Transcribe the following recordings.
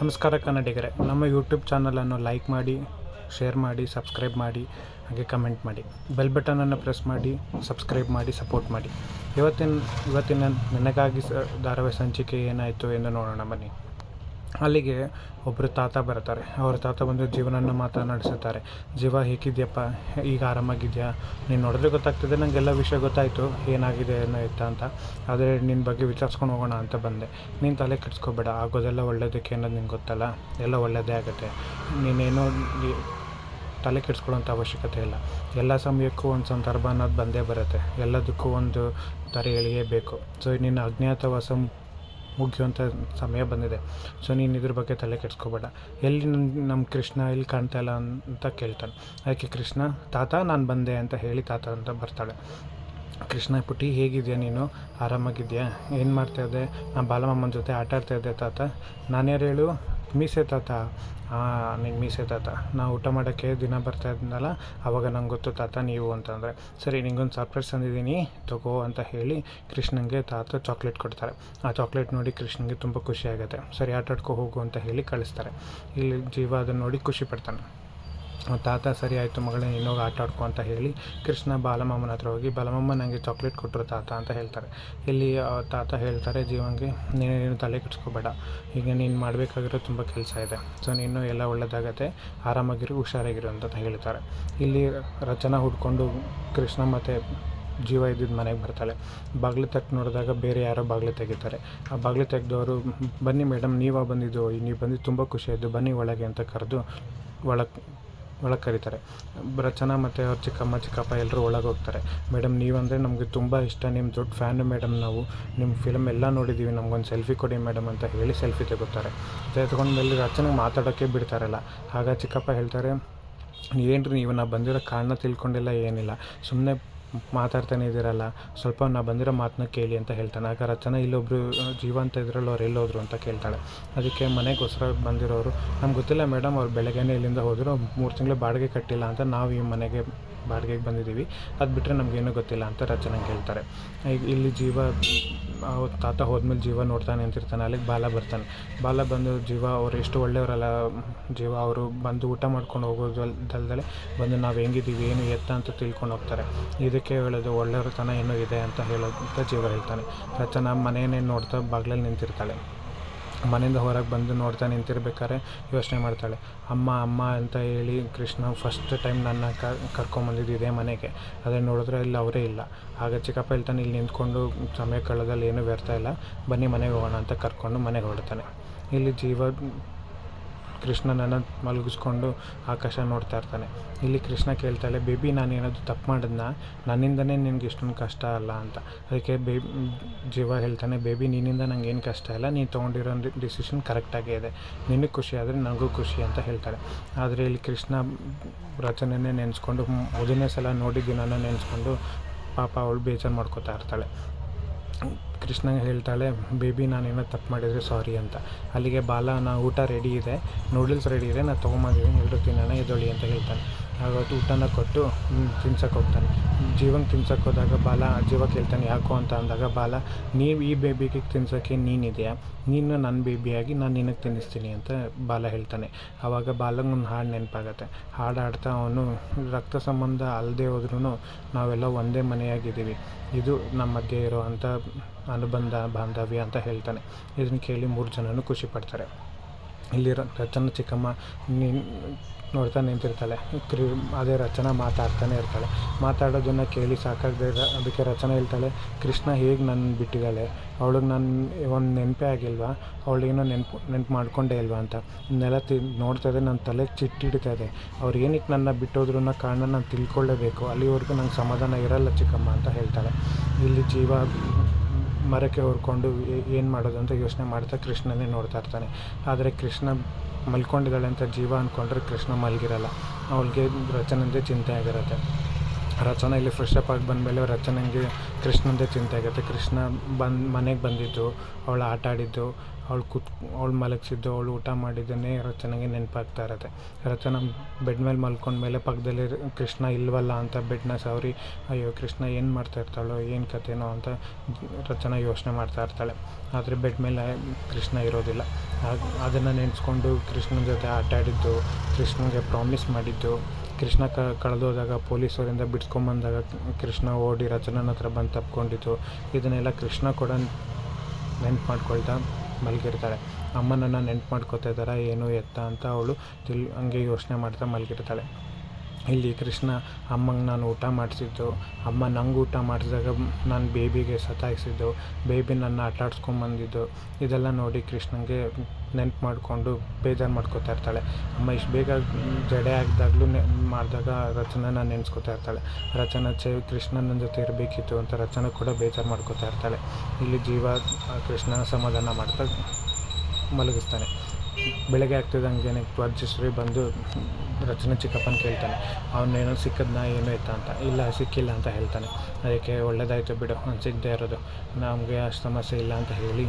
ನಮಸ್ಕಾರ ಕನ್ನಡಿಗರೇ. ನಮ್ಮ ಯೂಟ್ಯೂಬ್ ಚಾನಲನ್ನು ಲೈಕ್ ಮಾಡಿ ಶೇರ್ ಮಾಡಿ ಸಬ್ಸ್ಕ್ರೈಬ್ ಮಾಡಿ, ಹಾಗೆ ಕಮೆಂಟ್ ಮಾಡಿ. ಬೆಲ್ ಬಟನನ್ನು ಪ್ರೆಸ್ ಮಾಡಿ ಸಬ್ಸ್ಕ್ರೈಬ್ ಮಾಡಿ ಸಪೋರ್ಟ್ ಮಾಡಿ. ಇವತ್ತಿನ ಇವತ್ತಿನ, ನನಗಾಗಿ ಸ, ಧಾರಾವಾಹಿ ಸಂಚಿಕೆ ಏನಾಯಿತು ಎಂದು ನೋಡೋಣ ಬನ್ನಿ. ಅಲ್ಲಿಗೆ ಒಬ್ಬರು ತಾತ ಬರ್ತಾರೆ ಅವ್ರ ತಾತ ಬಂದು ಜೀವನನ್ನು ಮಾತನಾಡಿಸುತ್ತಾರೆ ಜೀವ ಹೇಗಿದ್ಯಪ್ಪ? ಈಗ ಆರಾಮಾಗಿದೆಯಾ? ನೀನು ನೋಡಿದ್ರೆ ಗೊತ್ತಾಗ್ತದೆ ನನಗೆಲ್ಲ ವಿಷಯ ಗೊತ್ತಾಯಿತು. ಏನಾಗಿದೆ ಏನೋ ಇತ್ತ ಅಂತ. ಆದರೆ ನಿನ್ನ ಬಗ್ಗೆ ವಿಚಾರಿಸ್ಕೊಂಡು ಹೋಗೋಣ ಅಂತ ಬಂದೆ. ನೀನು ತಲೆ ಕೆಡಿಸ್ಕೋಬೇಡ. ಆಗೋದೆಲ್ಲ ಒಳ್ಳೇದಕ್ಕೆ ಅನ್ನೋದು ನಿಂಗೆ ಗೊತ್ತಲ್ಲ? ಎಲ್ಲ ಒಳ್ಳೆಯದೇ ಆಗುತ್ತೆ. ನೀನೇನೋ ತಲೆ ಕೆಡಿಸ್ಕೊಳ್ಳೋಂಥ ಅವಶ್ಯಕತೆ ಇಲ್ಲ. ಎಲ್ಲ ಸಮಯಕ್ಕೂ ಒಂದು ಸಂದರ್ಭ ಅನ್ನೋದು ಬಂದೇ ಬರುತ್ತೆ. ಎಲ್ಲದಕ್ಕೂ ಒಂದು ದಾರಿ ಎಳೆಯಬೇಕು. ಸೊ ನಿನ್ನ ಅಜ್ಞಾತವಾಸ ಮುಗಿಯುವಂಥ ಸಮಯ ಬಂದಿದೆ. ಸೊ, ನೀನು ಇದ್ರ ಬಗ್ಗೆ ತಲೆ ಕೆಡಿಸ್ಕೋಬೇಡ. ಎಲ್ಲಿ ನನ್ನ ನಮ್ಮ ಕೃಷ್ಣ ಎಲ್ಲಿ ಕಾಣ್ತಾ ಇಲ್ಲ ಅಂತ ಕೇಳ್ತಾನೆ. ಅದಕ್ಕೆ ಕೃಷ್ಣ? ತಾತ, ನಾನು ಬಂದೆ ಅಂತ ಹೇಳಿ ತಾತ ಅಂತ ಬರ್ತಾಳೆ. ಕೃಷ್ಣ ಪುಟಿ ಹೇಗಿದೆಯಾ ನೀನು? ಆರಾಮಾಗಿದೆಯಾ? ಏನು ಮಾಡ್ತಾ ಇದ್ದೆ? ನಾನು ಬಾಲಮ್ಮನ ಜೊತೆ ಆಟ ಆಡ್ತಾ ಇದ್ದೆ ತಾತ. ನಾನ್ಯಾರು ಹೇಳು? ಮೀಸೆ ತಾತ. ಹಾಂ ನಿಂಗೆ ಮೀಸೆ ತಾತ. ನಾ ಊಟ ಮಾಡೋಕ್ಕೆ ದಿನ ಬರ್ತಾ ಇದ್ನಲ್ಲ, ಅವಾಗ ನಂಗೆ ಗೊತ್ತು ತಾತ ನೀವು ಅಂತಂದರೆ. ಸರಿ, ನಿಂಗೊಂದು ಸರ್ಪ್ರೈಸ್ ತಂದಿದ್ದೀನಿ, ತಗೋ ಅಂತ ಹೇಳಿ ಕೃಷ್ಣನಿಗೆ ತಾತ ಚಾಕ್ಲೇಟ್ ಕೊಡ್ತಾರೆ. ಆ ಚಾಕ್ಲೇಟ್ ನೋಡಿ ಕೃಷ್ಣನಿಗೆ ತುಂಬ ಖುಷಿ ಆಗುತ್ತೆ. ಸರಿ, ಆಟಾಡ್ಕೊ ಹೋಗು ಅಂತ ಹೇಳಿ ಕಳಿಸ್ತಾರೆ. ಇಲ್ಲಿ ಜೀವ ಅದನ್ನು ನೋಡಿ ಖುಷಿ ಪಡ್ತಾನೆ. ತಾತ ಸರಿ ಆಯಿತು ಮಗಳೇ, ಇನ್ನೋಗಿ ಆಟ ಆಡ್ಕೊ ಅಂತ ಹೇಳಿ ಕೃಷ್ಣ ಬಾಲಮ್ಮನ ಹತ್ರ ಹೋಗಿ ಬಾಲಮಮ್ಮ ನನಗೆ ಚಾಕ್ಲೇಟ್ ಕೊಟ್ಟರು ತಾತ ಅಂತ ಹೇಳ್ತಾರೆ. ಇಲ್ಲಿ ತಾತ ಹೇಳ್ತಾರೆ ಜೀವನ್ಗೆ ನೀನು ತಲೆ ಕೆಡಿಸ್ಕೋಬೇಡ. ಈಗ ನೀನು ಮಾಡಬೇಕಾಗಿರೋ ತುಂಬ ಕೆಲಸ ಇದೆ. ಸೊ, ನೀನು ಎಲ್ಲ ಒಳ್ಳೆಯದಾಗತ್ತೆ ಆರಾಮಾಗಿರು, ಹುಷಾರಾಗಿರು ಅಂತ ಹೇಳ್ತಾರೆ. ಇಲ್ಲಿ ರಚನಾ ಹುಡ್ಕೊಂಡು ಕೃಷ್ಣ ಮತ್ತು ಜೀವ ಇದ್ದಿದ್ದು ಮನೆಗೆ ಬರ್ತಾಳೆ. ಬಾಗಿಲು ತಟ್ಟು ನೋಡಿದಾಗ ಬೇರೆ ಯಾರೋ ಬಾಗಿಲು ತೆಗಿತಾರೆ. ಆ ಬಾಗಿಲು ತೆಗೆದವರು ಬನ್ನಿ ಮೇಡಮ್, ನೀವಾ ಬಂದಿದ್ದು, ನೀವು ಬಂದು ತುಂಬ ಖುಷಿ ಆಯಿತು, ಬನ್ನಿ ಒಳಗೆ ಅಂತ ಕರೆದು ಒಳಗೆ ಒಳಗೆ ಕರೀತಾರೆ ರಚನಾ ಮತ್ತು ಅವ್ರ ಚಿಕ್ಕಮ್ಮ, ಚಿಕ್ಕಪ್ಪ ಎಲ್ಲರೂ ಒಳಗೆ ಹೋಗ್ತಾರೆ ಮೇಡಮ್, ನೀವಂದರೆ ನಮಗೆ ತುಂಬ ಇಷ್ಟ. ನಿಮ್ಮ ದೊಡ್ಡ ಫ್ಯಾನು ಮೇಡಮ್ ನಾವು. ನಿಮ್ಮ ಫಿಲಮ್ ಎಲ್ಲ ನೋಡಿದ್ದೀವಿ ನಮ್ಗೊಂದು ಸೆಲ್ಫಿ ಕೊಡಿ ಮೇಡಮ್ ಅಂತ ಹೇಳಿ ಸೆಲ್ಫಿ ತೆಗೋತಾರೆ ತೆಗೆದುಕೊಂಡ್ಮೇಲೆ ರಚನೆಗೆ ಮಾತಾಡೋಕ್ಕೆ ಬಿಡ್ತಾರಲ್ಲ. ಆಗ ಚಿಕ್ಕಪ್ಪ ಹೇಳ್ತಾರೆ, ಏನ್ರಿ ನೀವು ನಾವು ಬಂದಿರೋ ಕಾರಣ ತಿಳ್ಕೊಂಡಿಲ್ಲ, ಏನಿಲ್ಲ. ಸುಮ್ಮನೆ ಮಾತಾಡ್ತಾನೆ ಇದ್ದೀರಲ್ಲ ಸ್ವಲ್ಪ ನಾ ಬಂದಿರೋ ಮಾತನ್ನ ಕೇಳಿ ಅಂತ ಹೇಳ್ತಾನೆ. ಆಗ ರಚನಾ ಇಲ್ಲೊಬ್ರು ಜೀವಂತ ಜೀವ ಅಂತ ಇದ್ರಲ್ಲಿ ಅವ್ರು ಎಲ್ಲೋದ್ರು ಅಂತ ಕೇಳ್ತಾಳೆ. ಅದಕ್ಕೆ ಮನೆಗೋಸ್ಕರ ಬಂದಿರೋರು, ನಮ್ಗೆ ಗೊತ್ತಿಲ್ಲ ಮೇಡಮ್ ಅವ್ರು ಬೆಳಗ್ಗೆನೇ ಇಲ್ಲಿಂದ ಹೋದರು, ಮೂರು ತಿಂಗಳು ಬಾಡಿಗೆ ಕಟ್ಟಿಲ್ಲ ಅಂತ ನಾವು ಈ ಮನೆಗೆ ಬಾಡಿಗೆಗೆ ಬಂದಿದ್ದೀವಿ. ಅದು ಬಿಟ್ಟರೆ ನಮಗೇನೂ ಗೊತ್ತಿಲ್ಲ ಅಂತ ರಚನ ಹೇಳ್ತಾರೆ. ಇಲ್ಲಿ ಜೀವ ಅವ್ರ ತಾತ ಹೋದ್ಮೇಲೆ ಜೀವ ನೋಡ್ತಾನೆ ನಿಂತಿರ್ತಾನೆ ಅಲ್ಲಿಗೆ ಬಾಲ ಬರ್ತಾನೆ. ಬಾಲ ಬಂದು ಜೀವ ಅವ್ರು ಎಷ್ಟು ಒಳ್ಳೆಯವರಲ್ಲ, ಜೀವ ಅವರು ಬಂದು ಊಟ ಮಾಡ್ಕೊಂಡು ಹೋಗೋದು ಅಲ್- ಬಂದು ನಾವು ಹೆಂಗಿದ್ದೀವಿ, ಏನು ಎತ್ತ ಅಂತ ತಿಳ್ಕೊಂಡು ಹೋಗ್ತಾರೆ. ಇದಕ್ಕೆ ಹೇಳೋದು ಒಳ್ಳೆಯವ್ರತನ ಏನೋ ಇದೆ ಅಂತ ಹೇಳೋದು ಜೀವ ಹೇಳ್ತಾನೆ. ರಚನಾ ಮನೆಯನ್ನೇ ನೋಡ್ತಾ ಬಾಗ್ಲಲ್ಲಿ ನಿಂತಿರ್ತಾಳೆ. ಮನೆಯಿಂದ ಹೊರಗೆ ಬಂದು ನೋಡ್ತಾ ನಿಂತಿರ್ಬೇಕಾದ್ರೆ ಯೋಚನೆ ಮಾಡ್ತಾಳೆ. ಅಮ್ಮ ಅಮ್ಮ ಅಂತ ಹೇಳಿ ಕೃಷ್ಣ ಫಸ್ಟ್ ಟೈಮ್ ನನ್ನ ಕರ್ಕೊಂಬಂದಿದ್ದು ಇದೇ ಮನೆಗೆ. ಆದರೆ ನೋಡಿದ್ರೆ ಇಲ್ಲಿ ಅವರೇ ಇಲ್ಲ. ಆಗ ಚಿಕ್ಕಪ್ಪ ಹೇಳ್ತಾನೆ, ಇಲ್ಲಿ ನಿಂತ್ಕೊಂಡು ಸಮಯ ಕಳೆದಲ್ಲಿ ಏನೂ ವ್ಯರ್ಥ ಇಲ್ಲ. ಬನ್ನಿ ಮನೆಗೆ ಹೋಗೋಣ ಅಂತ ಕರ್ಕೊಂಡು ಮನೆಗೆ ಹೊರಡ್ತಾನೆ. ಇಲ್ಲಿ ಜೀವ ಕೃಷ್ಣನನ್ನು ಮಲಗಿಸ್ಕೊಂಡು ಆಕಾಶ ನೋಡ್ತಾ ಇರ್ತಾನೆ. ಇಲ್ಲಿ ಕೃಷ್ಣ ಕೇಳ್ತಾಳೆ ಬೇಬಿ, ನಾನು ಏನಾದರೂ ತಪ್ಪು ಮಾಡಿದ್ನ? ನನ್ನಿಂದನೇ ನಿನಗೆ ಇಷ್ಟೊಂದು ಕಷ್ಟ ಅಲ್ಲ ಅಂತ. ಅದಕ್ಕೆ ಬೇಬಿ, ಜೀವ ಹೇಳ್ತಾನೆ, ಬೇಬಿ, ನಿನ್ನಿಂದ ನಂಗೆ ಏನು ಕಷ್ಟ ಇಲ್ಲ. ನೀನು ತೊಗೊಂಡಿರೋ ಡಿಸಿಷನ್ ಕರೆಕ್ಟಾಗೇ ಇದೆ. ನಿನಗೆ ಖುಷಿ ಆದರೆ ನನಗೂ ಖುಷಿ ಅಂತ ಹೇಳ್ತಾಳೆ. ಆದರೆ ಇಲ್ಲಿ ಕೃಷ್ಣ ರಚನೆನೇ ನೆನೆಸ್ಕೊಂಡು ಮೊದಲನೇ ಸಲ ನೋಡಿದ್ದು ನಾನು ನೆನೆಸ್ಕೊಂಡು ಪಾಪ ಅವಳು ಬೇಜಾರು ಮಾಡ್ಕೋತಾ ಇರ್ತಾಳೆ. ಕೃಷ್ಣ ಹೇಳ್ತಾಳೆ, ಬೇಬಿ ನಾನೇನೋ ತಪ್ಪು ಮಾಡಿದರೆ ಸಾರಿ ಅಂತ. ಅಲ್ಲಿಗೆ ಬಾಲ, ನಾ ಊಟ ರೆಡಿ ಇದೆ ನೂಡಲ್ಸ್ ರೆಡಿ ಇದೆ ನಾನು ತೊಗೊಂಬಂದಿದ್ದೀನಿ ಎಲ್ಲರೂ ತಿನ್ನೋಣ ಎದೊಳಿ ಅಂತ ಹೇಳ್ತಾನೆ. ಆಗ ಅವತ್ತು ಊಟನ ಕೊಟ್ಟು ತಿನ್ಸಕ್ಕೆ ಹೋಗ್ತಾನೆ. ಜೀವಂಗೆ ತಿನ್ಸಕ್ಕೆ ಹೋದಾಗ ಬಾಲ ಜೀವ ಕೇಳ್ತಾನೆ ಯಾಕೋ ಅಂತ ಅಂದಾಗ ಬಾಲ ನೀವು ಈ ಬೇಬಿಗೆ ತಿನ್ಸೋಕ್ಕೆ ನೀನಿದೆಯಾ? ನೀನು ನನ್ನ ಬೇಬಿಯಾಗಿ ನಾನು ನಿನಗೆ ತಿನ್ನಿಸ್ತೀನಿ ಅಂತ ಬಾಲ ಹೇಳ್ತಾನೆ. ಆವಾಗ ಬಾಲಂಗೆ ಒಂದು ಹಾಡು ನೆನಪಾಗತ್ತೆ. ಹಾಡು ಹಾಡ್ತಾ ಅವನು ರಕ್ತ ಸಂಬಂಧ ಅಲ್ಲದೆ ಹೋದ್ರೂ ನಾವೆಲ್ಲ ಒಂದೇ ಮನೆಯಾಗಿದ್ದೀವಿ. ಇದು ನಮ್ಮ ಮಧ್ಯೆ ಇರೋವಂಥ ಅನುಬಂಧ ಬಾಂಧವ್ಯ ಅಂತ ಹೇಳ್ತಾನೆ. ಇದನ್ನು ಕೇಳಿ ಮೂರು ಜನನೂ ಖುಷಿ ಇಲ್ಲಿ ರಚನಾ ಚಿಕ್ಕಮ್ಮ ನಿನ್ನ ನೋಡ್ತಾ ನಿಂತಿರ್ತಾಳೆ. ಕ್ರಿ ಅದೇ ರಚನಾ ಮಾತಾಡ್ತಾನೆ ಇರ್ತಾಳೆ. ಮಾತಾಡೋದನ್ನು ಕೇಳಿ ಸಾಕಾಗದೆ ಅದಕ್ಕೆ ರಚನಾ ಹೇಳ್ತಾಳೆ, ಕೃಷ್ಣ ಹೇಗೆ ನನ್ನ ಬಿಟ್ಟಿದ್ದಾಳೆ? ಅವಳಿಗೆ ನನ್ನ ಒಂದು ನೆನಪೇ ಆಗಿಲ್ವಾ? ಅವಳಿಗೇನೋ ನೆನಪು ನೆನಪು ಮಾಡ್ಕೊಂಡೇ ಇಲ್ವಾ ಅಂತ. ನೆಲ ತಿ ಇದೆ ನನ್ನ ತಲೆಗೆ ಚಿಟ್ಟಿಡ್ತಾ ಇದೆ. ಅವ್ರು ಏನಕ್ಕೆ ನನ್ನ ಬಿಟ್ಟೋದ್ರು ಕಾರಣ ನಾನು ತಿಳ್ಕೊಳ್ಳೇಬೇಕು ಅಲ್ಲಿವರೆಗೂ ನಂಗೆ ಸಮಾಧಾನ ಇರಲ್ಲ ಚಿಕ್ಕಮ್ಮ ಅಂತ ಹೇಳ್ತಾಳೆ. ಇಲ್ಲಿ ಜೀವ ಮರಕ್ಕೆ ಹೊರ್ಕೊಂಡು ಏನು ಮಾಡೋದು ಅಂತ ಯೋಚನೆ ಮಾಡ್ತಾ ಕೃಷ್ಣನೇ ನೋಡ್ತಾ ಇರ್ತಾನೆ. ಆದರೆ ಕೃಷ್ಣ ಮಲ್ಕೊಂಡಿದ್ದಾಳೆ ಅಂತ ಜೀವ ಅಂದ್ಕೊಂಡ್ರೆ ಕೃಷ್ಣ ಮಲಗಿರಲ್ಲ. ಅವಳಿಗೆ ರಚನೆಂದೇ ಚಿಂತೆ ಆಗಿರುತ್ತೆ. ರಚನಾ ಇಲ್ಲಿ ಫ್ರೆಶ್ ಅಪ್ ಆಗಿ ಬಂದಮೇಲೆ ರಚನಂಗೆ ಕೃಷ್ಣಂದೇ ಚಿಂತೆ ಆಗುತ್ತೆ. ಕೃಷ್ಣ ಬಂದು, ಮನೆಗೆ ಬಂದಿದ್ದು, ಅವಳು ಆಟ ಆಡಿದ್ದು, ಅವಳು ಕೂತ್, ಅವಳು ಮಲಗಿಸಿದ್ದು, ಅವಳು ಊಟ ಮಾಡಿದ್ದನ್ನೇ ರಚನೆಗೆ ನೆನಪಾಗ್ತಾ ಇರುತ್ತೆ. ರಚನಾ ಬೆಡ್ ಮೇಲೆ ಮಲ್ಕೊಂಡ್ಮೇಲೆ ಪಕ್ಕದಲ್ಲಿ ಕೃಷ್ಣ ಇಲ್ವಲ್ಲ ಅಂತ ಬೆಡ್ನ ಸವರಿ, ಅಯ್ಯೋ, ಕೃಷ್ಣ ಏನು ಮಾಡ್ತಾ ಇರ್ತಾಳೋ, ಏನು ಕಥೆನೋ ಅಂತ ರಚನಾ ಯೋಚನೆ ಮಾಡ್ತಾ ಇರ್ತಾಳೆ. ಆದರೆ ಬೆಡ್ ಮೇಲೆ ಕೃಷ್ಣ ಇರೋದಿಲ್ಲ. ಅದನ್ನು ನೆನೆಸ್ಕೊಂಡು ಕೃಷ್ಣನ ಜೊತೆ ಆಟ ಆಡಿದ್ದು, ಕೃಷ್ಣನಿಗೆ ಪ್ರಾಮಿಸ್ ಮಾಡಿದ್ದು ಕೃಷ್ಣ ಕಳೆದೋದಾಗ ಪೊಲೀಸರಿಂದ ಬಿಡ್ಸ್ಕೊಂಬಂದಾಗ ಕೃಷ್ಣ ಓಡಿ ರಚನನ ಹತ್ರ ಬಂದು ತಪ್ಕೊಂಡಿತ್ತು ಇದನ್ನೆಲ್ಲ ಕೃಷ್ಣ ಕೂಡ ನೆನ್ಪು ಮಾಡ್ಕೊಳ್ತಾ ಮಲಗಿರ್ತಾಳೆ. ಅಮ್ಮನನ್ನು ನೆನ್ಪು ಮಾಡ್ಕೋತಾ ಇದ್ದಾರಾ, ಏನು ಎತ್ತ ಅಂತ ಅವಳು ತಿಳ್, ಹಂಗೆ ಯೋಚನೆ ಮಾಡ್ತಾ ಮಲಗಿರ್ತಾಳೆ. ಇಲ್ಲಿ ಕೃಷ್ಣ ಅಮ್ಮಂಗೆ ನಾನು ಊಟ ಮಾಡಿಸಿದ್ದು. ಅಮ್ಮ ನಂಗೆ ಊಟ ಮಾಡಿಸಿದಾಗ ನಾನು ಬೇಬಿಗೆ ಸತಾಯಿಸಿದ್ದು. ಬೇಬಿ ನನ್ನ ಆಟ ಆಡ್ಸ್ಕೊಂಬಂದಿದ್ದು ಇದೆಲ್ಲ ನೋಡಿ ಕೃಷ್ಣಂಗೆ ನೆನ್ಪು ಮಾಡಿಕೊಂಡು ಬೇಜಾರು ಮಾಡ್ಕೋತಾ ಇರ್ತಾಳೆ. ಅಮ್ಮ ಇಷ್ಟು ಬೇಗ ಜಡೆ ಆಗಿದಾಗಲೂ ಮಾಡಿದಾಗ ರಚನಾನ ನೆನೆಸ್ಕೋತಾ ಇರ್ತಾಳೆ. ರಚನಾ ಛೇ ಕೃಷ್ಣ ನನ್ನ ಜೊತೆ ಇರಬೇಕಿತ್ತು ಅಂತ ರಚನಾ ಕೂಡ ಬೇಜಾರು ಮಾಡ್ಕೋತಾ ಇರ್ತಾಳೆ. ಇಲ್ಲಿ ಜೀವ, ಕೃಷ್ಣನ ಸಮಾಧಾನ ಮಾಡ್ತಾ ಮಲಗಿಸ್ತಾನೆ. ಬೆಳಗ್ಗೆ ಆಗ್ತಿದ್ದಂಗೆ ವರ್ಜಶ್ರೀ ಬಂದು ರಚನೆ ಚಿಕ್ಕಪ್ಪನ ಕೇಳ್ತಾನೆ, ಅವನೇನೋ ಸಿಕ್ಕದ್ನ ಏನೋ ಇತ್ತ ಅಂತ? ಇಲ್ಲ, ಸಿಕ್ಕಿಲ್ಲ ಅಂತ ಹೇಳ್ತಾನೆ. ಅದಕ್ಕೆ ಒಳ್ಳೇದಾಯಿತು ಬಿಡು ಅವ್ನು ಸಿಗದೆ ಇರೋದು. ನಮಗೆ ಅಷ್ಟು ಸಮಸ್ಯೆ ಇಲ್ಲ ಅಂತ ಹೇಳಿ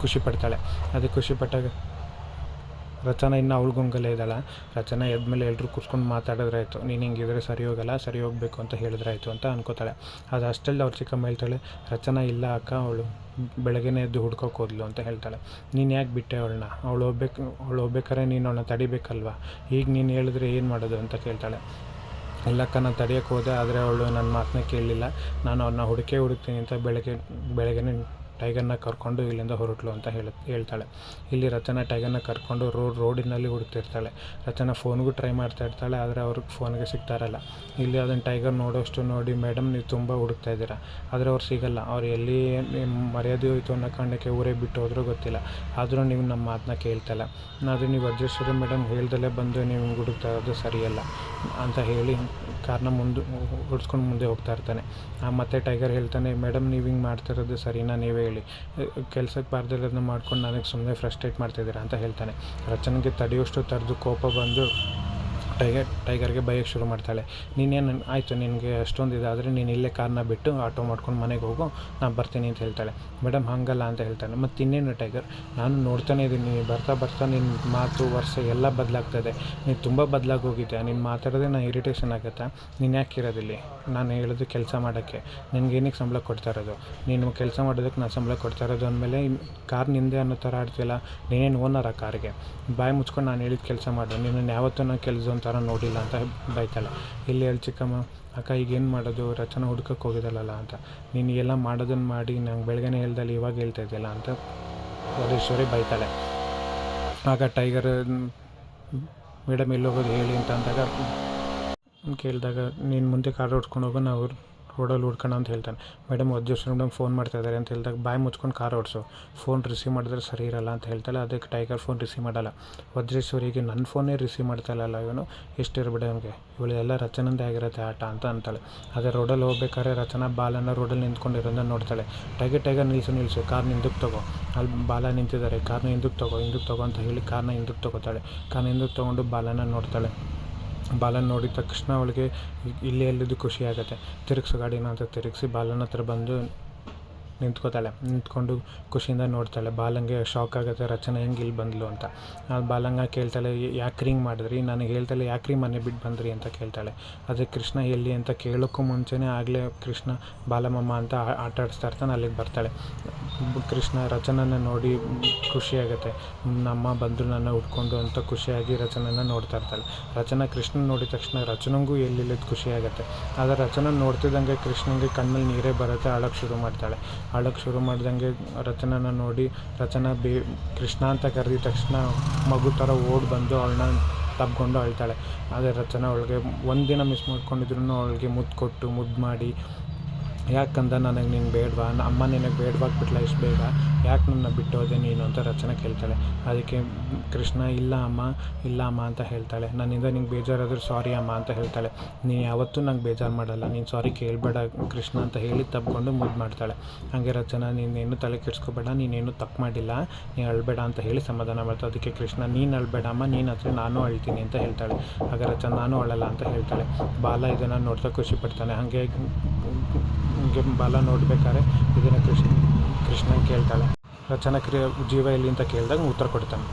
ಖುಷಿ ಪಡ್ತಾಳೆ. ಅದು ಖುಷಿ ಪಟ್ಟಾಗ ರಚನಾ ಇನ್ನು ಅವಳು ಗುಂಗಲ್ಲೇ ಇದ್ದಾಳೆ ರಚನಾ ಎದ್ಮೇಲೆ ಎಲ್ಲರೂ ಕೂತ್ಕೊಂಡು ಮಾತಾಡಿದ್ರೆ ಆಯಿತು ನೀನು ಹಿಂಗಿದ್ರೆ ಸರಿ ಹೋಗಲ್ಲ, ಸರಿ ಹೋಗಬೇಕು ಅಂತ ಹೇಳಿದ್ರೆ ಆಯಿತು ಅಂತ ಅನ್ಕೋತಾಳೆ. ಅದು ಅಷ್ಟಲ್ಲಿ ಅವ್ರ ಚಿಕ್ಕಮ್ಮ ಹೇಳ್ತಾಳೆ, ರಚನಾ ಇಲ್ಲ ಅಕ್ಕ, ಅವಳು ಬೆಳಗ್ಗೆನೇ ಎದ್ದು ಹುಡ್ಕೋಕೆ ಹೋದ್ಲು ಅಂತ ಹೇಳ್ತಾಳೆ. ನೀನು ಯಾಕೆ ಬಿಟ್ಟೆ ಅವಳನ್ನ? ಅವಳು ಹೋಗ್ಬೇಕು, ಅವಳು ಹೋಗ್ಬೇಕಾದ್ರೆ ನೀನು ಅವಳನ್ನ ತಡಿಬೇಕಲ್ವ? ಈಗ ನೀನು ಹೇಳಿದ್ರೆ ಏನು ಮಾಡೋದು? ಅಂತ ಕೇಳ್ತಾಳೆ. ಇಲ್ಲಕ್ಕ ನಾನು ತಡಿಯೋಕೆ ಹೋದೆ, ಆದರೆ ಅವಳು ನನ್ನ ಮಾತನ್ನ ಕೇಳಲಿಲ್ಲ. ನಾನು ಅವ್ರನ್ನ ಹುಡುಕೇ ಹುಡುಕ್ತೀನಿ ಅಂತ ಬೆಳಗ್ಗೆ, ಬೆಳಗ್ಗೆನೇ ಟೈಗರ್ನ ಕರ್ಕೊಂಡು ಇಲ್ಲಿಂದ ಹೊರಟ್ಲು ಅಂತ ಹೇಳ, ಹೇಳ್ತಾಳೆ. ಇಲ್ಲಿ ರಚನಾ ಟೈಗರ್ನ ಕರ್ಕೊಂಡು ರೋಡ್ ರೋಡಿನಲ್ಲಿ ಹುಡುಕ್ತಿರ್ತಾಳೆ. ರಚನಾ ಫೋನ್ಗೂ ಟ್ರೈ ಮಾಡ್ತಾ ಇರ್ತಾಳೆ, ಆದರೆ ಅವ್ರಿಗೆ ಫೋನ್ಗೆ ಸಿಗ್ತಾರಲ್ಲ ಇಲ್ಲಿ ಅದನ್ನು ಟೈಗರ್ ನೋಡೋಷ್ಟು ನೋಡಿ, ಮೇಡಮ್, ನೀವು ತುಂಬ ಹುಡುಕ್ತಾ ಇದ್ದೀರಾ. ಆದರೆ ಅವ್ರು ಸಿಗಲ್ಲ. ಅವ್ರು ಎಲ್ಲಿ ಮರ್ಯಾದೆ ಹೋಯ್ತು ಅನ್ನೋ ಕಾರಣಕ್ಕೆ ಊರೇ ಬಿಟ್ಟು ಹೋದರೂ ಗೊತ್ತಿಲ್ಲ. ಆದರೂ ನೀವು ನಮ್ಮ ಮಾತನ್ನ ಕೇಳ್ತಲ್ಲ. ಆದರೆ ನೀವು ವಜ್ರೇಶ್ವರಿ ಮೇಡಮ್, ಹೇಳ್ದಲ್ಲೇ ಬಂದು ನೀವು ಹುಡುಕ್ತಾ ಇರೋದು ಸರಿಯಲ್ಲ ಅಂತ ಹೇಳಿ ಕಾರ್ನ ಮುಂದೆ ಓಡಿಸ್ಕೊಂಡು ಮುಂದೆ ಹೋಗ್ತಾ ಇರ್ತಾನೆ. ಮತ್ತೆ ಟೈಗರ್ ಹೇಳ್ತಾನೆ, ಮೇಡಮ್, ನೀವು ಹಿಂಗೆ ಮಾಡ್ತಿರೋದು ಸರಿನಾ? ನೀವೇ ಹೇಳಿ. ಕೆಲ್ಸಕ್ಕೆ ಬಾರ್ದಿರೋದನ್ನ ಮಾಡ್ಕೊಂಡು ನನಗೆ ಸುಮ್ಮನೆ ಫ್ರಸ್ಟ್ರೇಟ್ ಮಾಡ್ತಿದ್ದೀರಾ ಅಂತ ಹೇಳ್ತಾನೆ. ರಚನೆಗೆ ತಡೆಯೋಷ್ಟು ತಡೆದು ಕೋಪ ಬಂದು ಟೈಗರ್ ಟೈಗರ್ಗೆ ಬೈಯೋಕ್ಕೆ ಶುರು ಮಾಡ್ತಾಳೆ. ನೀನೇನು, ಆಯಿತು ನಿನಗೆ ಅಷ್ಟೊಂದು ಇದಾದರೆ ನೀನು ಇಲ್ಲೇ ಕಾರ್ನ ಬಿಟ್ಟು ಆಟೋ ಮಾಡ್ಕೊಂಡು ಮನೆಗೆ ಹೋಗು, ನಾನು ಬರ್ತೀನಿ ಅಂತ ಹೇಳ್ತಾಳೆ. ಮೇಡಮ್ ಹಾಗಲ್ಲ ಅಂತ ಹೇಳ್ತಾನೆ. ಮತ್ತು ಇನ್ನೇನು ಟೈಗರ್? ನಾನು ನೋಡ್ತಾನೆ ಇದ್ದೀನಿ. ಬರ್ತಾ ಬರ್ತಾ ನಿನ್ನ ಮಾತು, ವರ್ಷ ಎಲ್ಲ ಬದಲಾಗ್ತದೆ. ನೀನು ತುಂಬ ಬದಲಾಗೋಗಿದ್ದೆ ನೀನು ಮಾತಾಡೋದೇ ನಾನು ಇರಿಟೇಷನ್ ಆಗುತ್ತೆ? ನೀನು ಯಾಕೆ ಇರೋದಿಲ್ಲಿ? ನಾನು ಹೇಳೋದು ಕೆಲಸ ಮಾಡೋಕ್ಕೆ. ನಿನಗೇನಕ್ಕೆ ಏನಕ್ಕೆ ಸಂಬಳ ಕೊಡ್ತಾ ಇರೋದು? ನೀನು ಕೆಲಸ ಮಾಡೋದಕ್ಕೆ ನಾನು ಸಂಬಳ ಕೊಡ್ತಾ ಇರೋದು ಅಂದಮೇಲೆ ಕಾರ್ ನಿಂದೆ ಅನ್ನೋ ಥರ ಆಡ್ತಿಲ್ಲ ನೀನೇನು ಓನರ್ ಆ ಕಾರಿಗೆ? ಬಾಯಿ ಮುಚ್ಕೊಂಡು ನಾನು ಹೇಳಿದ ಕೆಲಸ ಮಾಡು. ನಿನ್ನನ್ನು ಯಾವತ್ತೂ ನಾನು ಕೆಲಸ ಥರ ನೋಡಿಲ್ಲ ಅಂತ ಬೈತಾಳೆ. ಇಲ್ಲಿ ಹೇಳಿ ಚಿಕ್ಕಮ್ಮ, ಅಕ್ಕ ಈಗ ಏನು ಮಾಡೋದು? ರಚನಾ ಹುಡ್ಕಕ್ಕೆ ಹೋಗಿದ್ದಲ್ಲ ಅಂತ. ನೀನು ಎಲ್ಲ ಮಾಡೋದನ್ನು ಮಾಡಿ, ನಂಗೆ ಬೆಳಗ್ಗೆನೇ ಹೇಳ್ದಲ್ಲಿ, ಇವಾಗ ಹೇಳ್ತಾ ಇದೆಯಲ್ಲ ಅಂತ ವರೇಶ್ವರಿ ಬೈತಾಳೆ. ಆಗ ಟೈಗರ್, ಮೇಡಮ್ ಎಲ್ಲೋಗೋದು ಹೇಳಿ ಅಂತ ಅಂದಾಗ, ಕೇಳಿದಾಗ, ನೀನು ಮುಂದೆ ಕಾರ್ ಹೊಡ್ಕೊಂಡು ಹೋಗೋ, ನಾವು ರೋಡಲ್ಲಿ ಹುಡ್ಕೋಣ ಅಂತ ಹೇಳ್ತಾನೆ. ಮೇಡಮ್ ಅಜ್ಜಸ್ಟ್ ಮೇಡಮ್ ಫೋನ್ ಮಾಡ್ತಾ ಇದ್ದಾರೆ ಅಂತ ಹೇಳಿದಾಗ ಬಾಯಿ ಮುಚ್ಕೊಂಡು ಕಾರ್ ಓಡಿಸು. ಫೋನ್ ರಿಸೀವ್ ಮಾಡಿದ್ರೆ ಸರಿ ಇರಲ್ಲ ಅಂತ ಹೇಳ್ತಾಳೆ. ಅದಕ್ಕೆ ಟೈಗರ್ ಫೋನ್ ರಿಸೀವ್ ಮಾಡಲ್ಲ. ವಜ್ರೇಶ್ವರಿಗೆ ನನ್ನ ಫೋನೇ ರಿಸೀವ್ ಮಾಡ್ತಾ ಇಲ್ಲಲ್ಲ ಇವನು. ಇಷ್ಟಿರಬೇಡ ಅವನಿಗೆ ಇವಳೆಲ್ಲ ರಚನಂದೇ ಆಗಿರುತ್ತೆ ಆಟ ಅಂತ ಅಂತಾಳೆ. ಅದೇ ರೋಡಲ್ಲಿ ಹೋಗ್ಬೇಕಾದ್ರೆ ರಚನಾ ಬಾಲನ ರೋಡಲ್ಲಿ ನಿಂತ್ಕೊಂಡಿರೋದನ್ನ ನೋಡ್ತಾಳೆ. ಟೈಗರ್ ಟೈಗರ್ ನಿಲ್ಸು ನಿಲ್ಸು. ಕಾರ್ ಹಿಂದಕ್ಕೆ ತಗೋ. ಅಲ್ಲಿ ಬಾಲ ನಿಂತಿದ್ದಾರೆ. ಕಾರ್ನ ಹಿಂದಕ್ಕೆ ತಗೋ ಹಿಂದಕ್ಕೆ ತಗೋ ಅಂತ ಹೇಳಿ ಕಾರ್ನ ಹಿಂದಕ್ಕೆ ತಗೋತಾಳೆ. ಕಾರ್ನ ಹಿಂದಕ್ಕೆ ತೊಗೊಂಡು ಬಾಲನ ನೋಡ್ತಾಳೆ. ಬಾಲನ ನೋಡಿದ ತಕ್ಷಣ ಅವಳಿಗೆ ಇಲ್ಲಿ ಎಲ್ಲಿದ್ದು ಖುಷಿ ಆಗುತ್ತೆ. ತಿರುಗ್ಸು ಗಾಡಿನ ಅಂತ ತಿರುಗ್ಸಿ ಬಾಲನ ಹತ್ರ ಬಂದು ನಿಂತ್ಕೋತಾಳೆ. ನಿಂತ್ಕೊಂಡು ಖುಷಿಯಿಂದ ನೋಡ್ತಾಳೆ. ಬಾಲಂಗೆ ಶಾಕ್ ಆಗುತ್ತೆ, ರಚನೆ ಹೆಂಗೆ ಇಲ್ಲಿ ಬಂದ್ಲು ಅಂತ. ಬಾಲಂಗ ಕೇಳ್ತಾಳೆ, ಯಾಕೆ ರಿಂಗ್ ಮಾಡಿದ್ರಿ? ನನಗೆ ಹೇಳ್ತಾಳೆ ಯಾಕೆ ರೀ ಮನೆ ಬಿಟ್ಟು ಬಂದ್ರಿ? ಅಂತ ಕೇಳ್ತಾಳೆ. ಅದಕ್ಕೆ ಕೃಷ್ಣ ಎಲ್ಲಿ ಅಂತ ಕೇಳೋಕ್ಕೂ ಮುಂಚೆನೇ ಆಗಲೇ ಕೃಷ್ಣ ಬಾಲಮಮ್ಮ ಅಂತ ಆಟ ಆಡಿಸ್ತಾ ಇರ್ತಾನೆ, ಅಲ್ಲಿಗೆ ಬರ್ತಾಳೆ. ಕೃಷ್ಣ ರಚನನ ನೋಡಿ ಖುಷಿಯಾಗುತ್ತೆ ನಮ್ಮ ಬಂದರು ನನ್ನ ಉಟ್ಕೊಂಡು ಅಂತ ಖುಷಿಯಾಗಿ ರಚನನ ನೋಡ್ತಾ ಇರ್ತಾಳೆ. ರಚನಾ ಕೃಷ್ಣ ನೋಡಿದ ತಕ್ಷಣ ರಚನಂಗೂ ಎಲ್ಲಿಲ್ಲದ ಖುಷಿಯಾಗುತ್ತೆ ಆದರೆ ರಚನ ನೋಡ್ತಿದ್ದಂಗೆ ಕೃಷ್ಣಂಗೆ ಕಣ್ಣಲ್ಲಿ ನೀರೇ ಬರುತ್ತೆ ಅಳಕ್ಕೆ ಶುರು ಮಾಡ್ತಾಳೆ. ಅಳಕ್ಕೆ ಶುರು ಮಾಡ್ದಂಗೆ ರಚನನ ನೋಡಿ ರಚನಾ ಬೇ ಕೃಷ್ಣ ಅಂತ ಕರೆದಿದ ತಕ್ಷಣ ಮಗು ಥರ ಓಡಿ ಬಂದು ಅವಳನ್ನ ತಬ್ಕೊಂಡು ಅಳ್ತಾಳೆ. ಆದರೆ ರಚನಾ ಅವಳಿಗೆ ಒಂದಿನ ಮಿಸ್ ಮಾಡ್ಕೊಂಡಿದ್ರು ಅವಳಿಗೆ ಮುದ್ದು ಕೊಟ್ಟು ಮುದ್ದು ಮಾಡಿ ಯಾಕಂದ ನನಗೆ ನೀನು ಬೇಡವಾ? ಅಮ್ಮ ನಿನಗೆ ಬೇಡವಾಗ್ಬಿಟ್ಲ ಇಷ್ಟು ಬೇಗ. ಯಾಕೆ ನನ್ನ ಬಿಟ್ಟು ಹೋದೆ ನೀನು ಅಂತ ರಚನೆ ಕೇಳ್ತಾಳೆ. ಅದಕ್ಕೆ ಕೃಷ್ಣ, ಇಲ್ಲ ಅಮ್ಮ ಇಲ್ಲ ಅಮ್ಮ ಅಂತ ಹೇಳ್ತಾಳೆ. ನನ್ನಿಂದ ನಿಂಗೆ ಬೇಜಾರಾದರೂ ಸಾರಿ ಅಮ್ಮ ಅಂತ ಹೇಳ್ತಾಳೆ. ನೀನು ಯಾವತ್ತೂ ನಂಗೆ ಬೇಜಾರು ಮಾಡಲ್ಲ. ನೀನು ಸಾರಿ ಕೇಳಬೇಡ ಕೃಷ್ಣ ಅಂತ ಹೇಳಿ ತಪ್ಪಿಕೊಂಡು ಮುದ್ದು ಮಾಡ್ತಾಳೆ. ಹಾಗೆ ರಚನಾ, ನೀನೇನು ತಲೆ ಕೆಡಿಸ್ಕೋಬೇಡ, ನೀನೇನು ತಪ್ಪು ಮಾಡಿಲ್ಲ. ನೀನು ಅಳಬೇಡ ಅಂತ ಹೇಳಿ ಸಮಾಧಾನ ಮಾಡ್ತಾಳೆ. ಅದಕ್ಕೆ ಕೃಷ್ಣ, ನೀನು ಅಳಬೇಡ ಅಮ್ಮ, ನೀನು ಹತ್ರ ನಾನು ಅಳ್ತೀನಿ ಅಂತ ಹೇಳ್ತಾಳೆ. ಹಾಗೆ ರಚನಾ, ನಾನು ಅಳಲ್ಲ ಅಂತ ಹೇಳ್ತಾಳೆ. ಬಾಲ ಇದನ್ನು ನೋಡ್ತಾ ಖುಷಿ ಪಡ್ತಾನೆ. ಹಾಗೆ ಹಂಗೆ ಬಾಲ ನೋಡ್ಬೇಕಾದ್ರೆ ಇದನ್ನು ಕೃಷ್ಣ ಕೃಷ್ಣ ಕೇಳ್ತಾಳೆ. ರಚನಾ ಜೀವ ಎಲ್ಲಿ ಅಂತ ಕೇಳಿದಾಗ ಉತ್ತರ ಕೊಡ್ತಾನೆ.